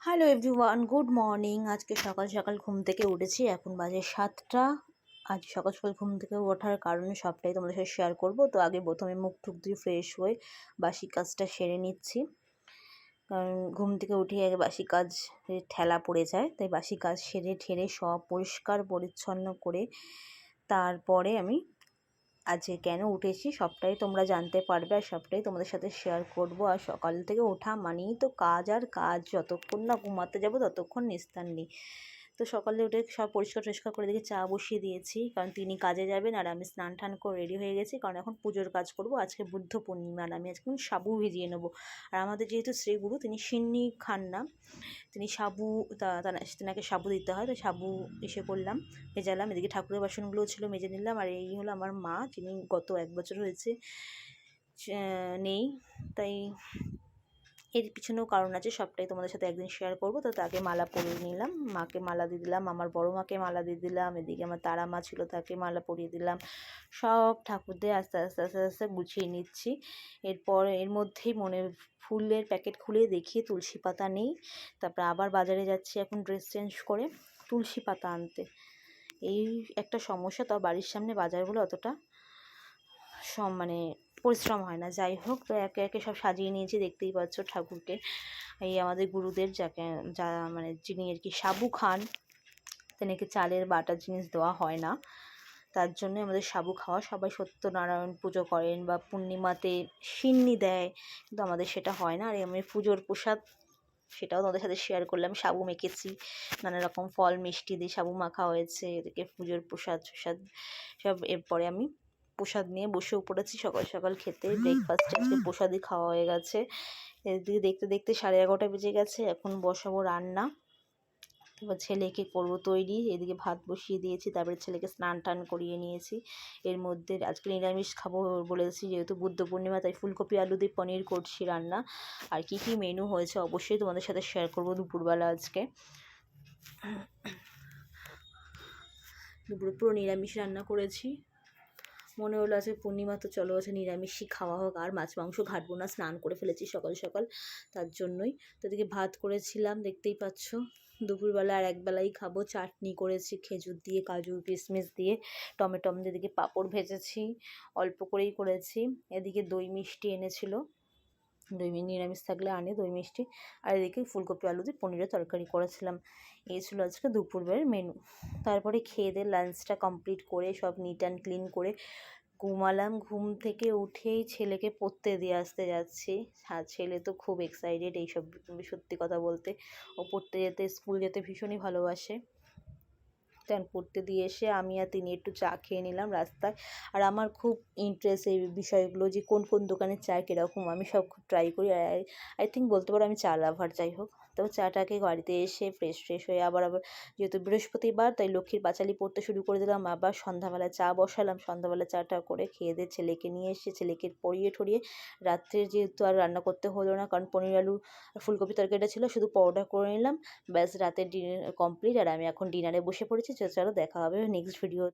Hello everyone good morning আজকে সকাল সকাল ঘুম থেকে উঠেছি। এখন বাজে সাতটা। আজ সকাল সকাল ঘুম থেকে ওঠার কারণে সবটাই তোমাদের সাথে শেয়ার করব। তো আগে প্রথমে মুখ টুক দিয়ে ফ্রেশ হয়ে বাসি কাজটা সেরে নিচ্ছি। কারণ ঘুম থেকে উঠে আগে বাসি কাজ ঠেলা পড়ে যায়। তাই বাসি কাজ সেরে ঠেরে সব পরিষ্কার পরিচ্ছন্ন করে তারপরে আমি আজকে কেন উঠেছি সবটাই তোমরা জানতে পারবে আর সবটাই তোমাদের সাথে শেয়ার করব। আর সকাল থেকে ওঠা মানেই তো কাজ, আর কাজ যতক্ষণ না ঘুমাতে যাব ততক্ষণ নিস্তার নেই। তো সকালে উঠে সব পরিষ্কার টরিষ্কার করে দেখে চা বসিয়ে দিয়েছি। কারণ তিনি কাজে যাবেন আর আমি স্নান টান করে রেডি হয়ে গেছি। কারণ এখন পুজোর কাজ করব। আজকে বুদ্ধ পূর্ণিমা আর আমি আজকে সাবু ভিজিয়ে নেব। আর আমাদের যেহেতু শ্রীগুরু তিনি সিন্নি খান না। তিনি সাবু তেনাকে সাবু দিতে হয়। তো সাবু এসে করলাম, ভেজালাম। এদিকে ঠাকুরের বাসনগুলোও ছিল, মেজে নিলাম। আর এই হলো আমার মা, যিনি গত এক বছর হয়েছে নেই। তাই এর পিছনেও কারণ আছে, সবটাই তোমাদের সাথে একদিন শেয়ার করব। তো তাকে মালা পরিয়ে নিলাম, মাকে মালা দিয়ে দিলাম, আমার বড় মাকে মালা দিয়ে দিলাম, এদিকে আমার তারা মা ছিল তাকে মালা পরিয়ে দিলাম। সব ঠাকুরদের আস্তে আস্তে আস্তে আস্তে গুছিয়ে নিচ্ছি। এরপর এর মধ্যেই মনে ফুলের প্যাকেট খুলে দেখি তুলসী পাতা নেই। তারপর আবার বাজারে যাচ্ছি এখন ড্রেস চেঞ্জ করে তুলসী পাতা আনতে। এই একটা সমস্যা তাও বাড়ির সামনে বাজারগুলো অতটা সব মানে পরিশ্রম হয় না, যাই হোক। তো একে একে সব সাজিয়ে নিয়েছি, দেখতেই পাচ্ছ ঠাকুরকে। এই আমাদের গুরুদের যাকে, যা মানে যিনি আর কি সাবু খান তেনাকে চালের বাটা জিনিস দেওয়া হয় না। তার জন্য আমাদের সাবু খাওয়া, সবাই সত্যনারায়ণ পুজো করেন বা পূর্ণিমাতে সিন্নি দেয়, কিন্তু আমাদের সেটা হয় না। আর আমি পুজোর প্রসাদ, সেটাও তোমাদের সাথে শেয়ার করলাম। সাবু মেখেছি নানা রকম ফল, মিষ্টি দিয়ে সাবু মাখা হয়েছে, এদিকে পুজোর প্রসাদ প্রসাদ সব এরপরে আমি প্রসাদ নিয়ে বসেও পড়েছি সকাল সকাল খেতে। ব্রেকফাস্ট আজকে প্রসাদই খাওয়া হয়ে গেছে। এদিকে দেখতে দেখতে সাড়ে এগারোটা বেজে গেছে এখন বসাবো রান্না। এবার ছেলেকে করব তৈরি এদিকে ভাত বসিয়ে দিয়েছি তারপরে ছেলেকে স্নান টান করিয়ে নিয়েছি। এর মধ্যে আজকে নিরামিষ খাব বলেছি যেহেতু বুদ্ধ পূর্ণিমা তাই ফুলকপি আলু দিয়ে পনির করছি রান্না। আর কি কি মেনু হয়েছে অবশ্যই তোমাদের সাথে শেয়ার করব দুপুরবেলা আজকে। দুপুরে পুরো নিরামিষ রান্না করেছি। মনে হলো আজকে পূর্ণিমা তো চলো আছে নিরামিষই খাওয়া হোক, আর মাছ, মাংস ঘাটবো না, স্নান করে ফেলেছি সকাল সকাল, তার জন্যই। তো এদিকে ভাত করেছিলাম, দেখতেই পাচ্ছ। দুপুরবেলা আর একবেলাই খাব, চাটনি করেছি, খেজুর দিয়ে, কাজু, কিশমিশ দিয়ে টমেটম দিয়ে এদিকে পাঁপড় ভেজেছি, অল্প করেই করেছি। এদিকে দই মিষ্টি এনেছিল। দই নিরামিষ থাকলে আনে, দই মিষ্টি। আর এদিকে ফুলকপি, আলু দিয়ে পনিরের তরকারি করেছিলাম। এই ছিল আজকে দুপুরবেলার মেনু তারপরে খেয়ে দিয়ে লাঞ্চটা কমপ্লিট করে সব নিট অ্যান্ড ক্লিন করে ঘুমালাম। ঘুম থেকে উঠেই ছেলেকে পড়তে দিয়ে আসতে যাচ্ছি। আর ছেলে তো খুব এক্সাইটেড এইসব সত্যি কথা বলতে। ও পড়তে যেতে, স্কুল যেতে ভীষণই ভালোবাসে। স্ট্যান্ড করতে দিয়ে এসে আমি আর তিনি একটু চা খেয়ে নিলাম রাস্তায়। আর আমার খুব ইন্টারেস্ট এই বিষয়গুলো যে কোন কোন দোকানের চা কীরকম, আমি সব খুব ট্রাই করি। আর আই থিঙ্ক বলতে পারো আমি চা লাভার যাই হোক। তো চাটাকে বাড়িতে এসে ফ্রেশ ফ্রেশ হয়ে আবার আবার যেহেতু বৃহস্পতিবার, তাই লক্ষ্মীর পাঁচালি পড়তে শুরু করে দিলাম। আবার সন্ধ্যাবেলা চা বসালাম। সন্ধ্যাবেলা চাটা করে খেয়ে দিয়ে ছেলেকে নিয়ে এসে, ছেলেকে পরিয়ে ঠরিয়ে রাত্রে যেহেতু আর রান্না করতে হলো না, কারণ পনির আলু ফুলকপি তরকারিটা ছিল, শুধু পরোটা করে নিলাম। ব্যাস রাতের ডিনার কমপ্লিট আর আমি এখন ডিনারে বসে পড়েছি। চলো দেখা হবে নেক্সট ভিডিও